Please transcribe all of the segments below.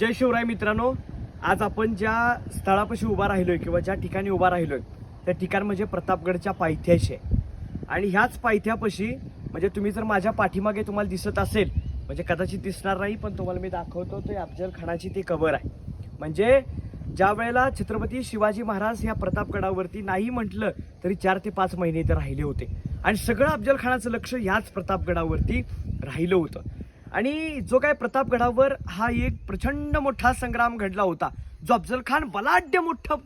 जय शिवराय मित्रांनो आज आपण ज्या स्थळापाशी उभा राहिलोय किंवा ज्या ठिकाणी उभा राहिलोय त्या ठिकाण म्हणजे प्रतापगडच्या पायथ्याशी. आहे आणि ह्याच पायथ्यापाशी म्हणजे तुम्ही जर माझ्या पाठीमागे तुम्हाला दिसत असेल म्हणजे कदाचित दिसणार नाही पण तुम्हाला मी दाखवतो ते अफजल खानाची ती कबर आहे. म्हणजे ज्या वेळेला छत्रपती शिवाजी महाराज ह्या प्रतापगडावरती नाही म्हटलं तरी चार ते पाच महिने तर राहिले होते. आणि सगळं अफजल खानाचं लक्ष ह्याच प्रतापगडावरती राहिलं होतं. आणि जो काय प्रतापगडावर हा एक प्रचंड मोठा संग्राम घडला होता जो अफजल खान बलाढ्य मोठं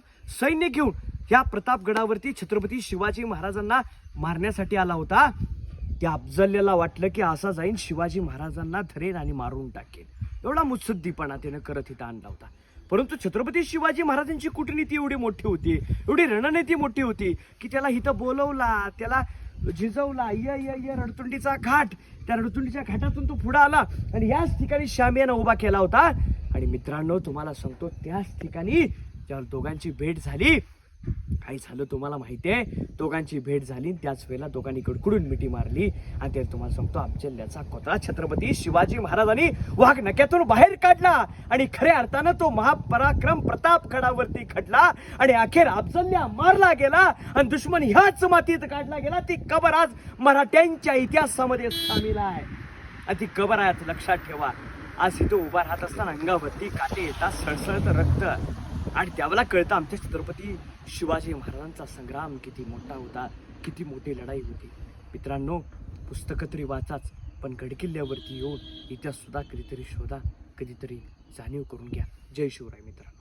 सैन्य घेऊन या प्रतापगडावरती छत्रपती शिवाजी महाराजांना मारण्यासाठी आला होता त्या अफजल्याला वाटलं की असा जाईन शिवाजी महाराजांना धरेन आणि मारून टाकेन. एवढा मुत्सुद्धीपणा त्यानं करत इथं आणला होता. परंतु छत्रपती शिवाजी महाराजांची कूटनीती एवढी मोठी होती एवढी रणनीती मोठी होती की त्याला इथं बोलवला त्याला झिजवला य रडतुंडीचा य घाट. त्या रडतुंडीच्या घाटातून तो पुढे आला आणि याच ठिकाणी श्याम यानं उभा केला होता. आणि मित्रांनो तुम्हाला सांगतो त्याच ठिकाणी ज्यावर दोघांची भेट झाली. काय झालं तुम्हाला माहिती आहे दोघांची भेट झाली त्याच वेळेला दोघांनी कडकडून मिठी मारली. आणि ते तुम्हाला सांगतो अफजल्याचा कोतळा छत्रपती शिवाजी महाराजांनी वाघ नक्यातून बाहेर काढला. आणि खऱ्या अर्थानं तो महापराक्रम प्रतापगडावरती खटला आणि अखेर अफजल्या मारला गेला. आणि दुश्मन ह्याच मातीत काढला गेला. ती कबर आज मराठ्यांच्या इतिहासामध्ये सामील आहे. आणि ती कबर आहे लक्षात ठेवा. आज इथं उभा राहत असताना अंगावरती काटे येतात सळसळत रक्त. आणि त्यावेळेला कळतं आमच्या छत्रपती शिवाजी महाराजांचा संग्राम किती मोठा होता किती मोठी लढाई होती. मित्रांनो पुस्तकं तरी वाचाच पण गडकिल्ल्यावरती येऊन इतिहास सुद्धा कधीतरी शोधा कधीतरी जाणीव करून घ्या. जय शिवराय मित्रांनो.